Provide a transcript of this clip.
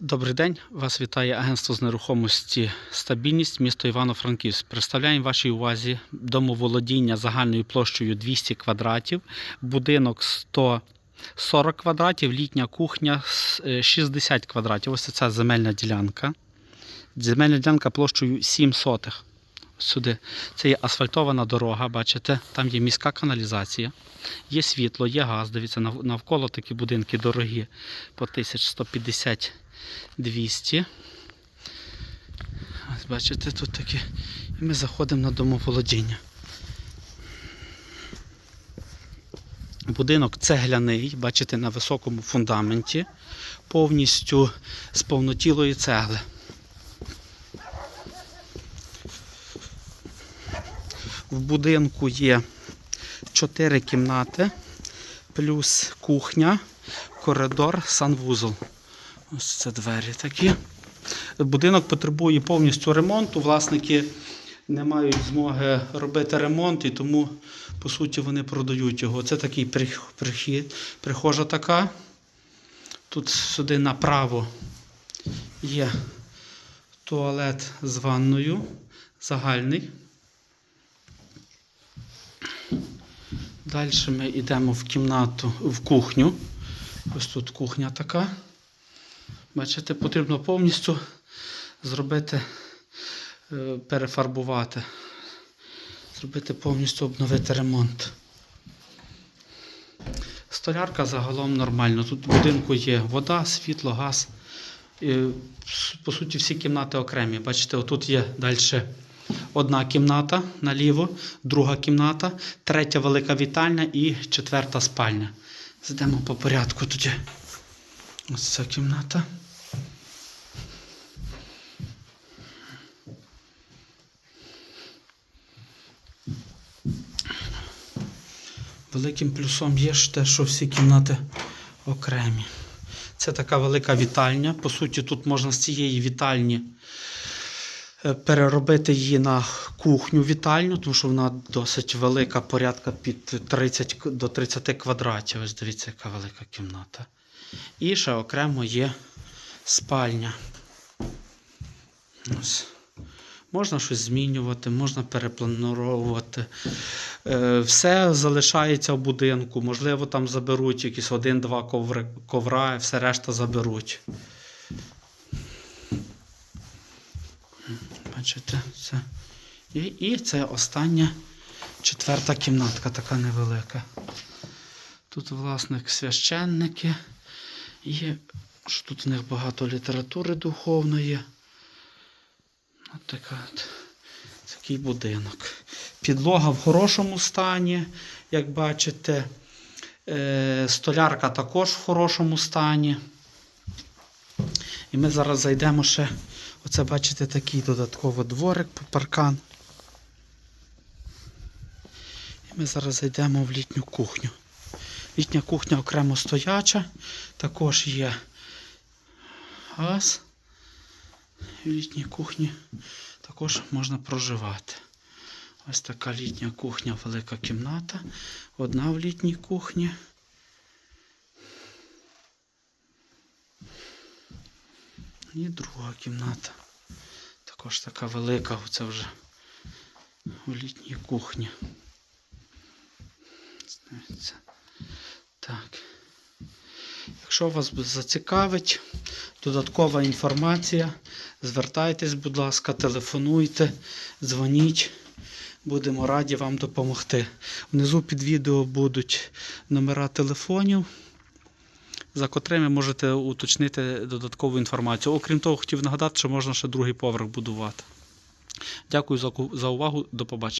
Добрий день, вас вітає агентство з нерухомості Стабільність, місто Івано-Франківськ. Представляємо вашій увазі домоволодіння загальною площею 200 квадратів, будинок 140 квадратів, літня кухня е, 60 квадратів. Ось це земельна ділянка. Земельна ділянка площею 7 сотих. Сюди. Це є асфальтована дорога, бачите, там є міська каналізація, є світло, є газ. Дивіться, навколо такі будинки дорогі по 1150 200. Ось бачите, тут такі. І ми заходимо на домоволодіння. Будинок цегляний, бачите, на високому фундаменті, повністю з повнотілої цегли. В будинку є 4 кімнати, плюс кухня, коридор, санвузол. Ось це двері такі. Будинок потребує повністю ремонту. Власники не мають змоги робити ремонт, і тому, по суті, вони продають його. Це такий прихід, прихожа така. Тут сюди направо є туалет з ванною, загальний. Далі ми йдемо в кімнату, в кухню. Ось тут кухня така. Бачите, потрібно повністю зробити, е, перефарбувати, зробити повністю обновити ремонт. Столярка загалом нормально. Тут в будинку є вода, світло, газ. І, по суті, всі кімнати окремі. Бачите, отут є далі одна кімната наліво, друга кімната, третя велика вітальня і четверта спальня. Зайдемо по порядку тоді. Ось ця кімната. Великим плюсом є ж те, що всі кімнати окремі. Це така велика вітальня. По суті, тут можна з цієї вітальні переробити її на кухню вітальню, тому що вона досить велика, порядка під 30 до 30 квадратів. Ось дивіться, яка велика кімната. І ще окремо є спальня. Ось. Можна щось змінювати, можна перепланувати. Е, Все залишається в будинку. Можливо, там заберуть якісь один-два коври, ковра, все решта заберуть. Бачите, це. І, і це остання четверта кімнатка, така невелика. Тут власник священники. Є, що тут у них багато літератури духовної. От така от, такий будинок. Підлога в хорошому стані, як бачите. Е, Столярка також в хорошому стані. І ми зараз зайдемо ще. Оце, бачите, такий додатковий дворик, по паркан. І ми зараз зайдемо в літню кухню. Літня кухня окремо стояча. Також є газ. В літній кухні також можна проживати. Ось така літня кухня, велика кімната. Одна в літній кухні. І друга кімната. Також така велика, це вже у літній кухні. Так. Якщо вас зацікавить додаткова інформація, звертайтесь, будь ласка, телефонуйте, дзвоніть. Будемо раді вам допомогти. Внизу під відео будуть номера телефонів, за котрими можете уточнити додаткову інформацію. Окрім того, хотів нагадати, що можна ще другий поверх будувати. Дякую за увагу. До побачення.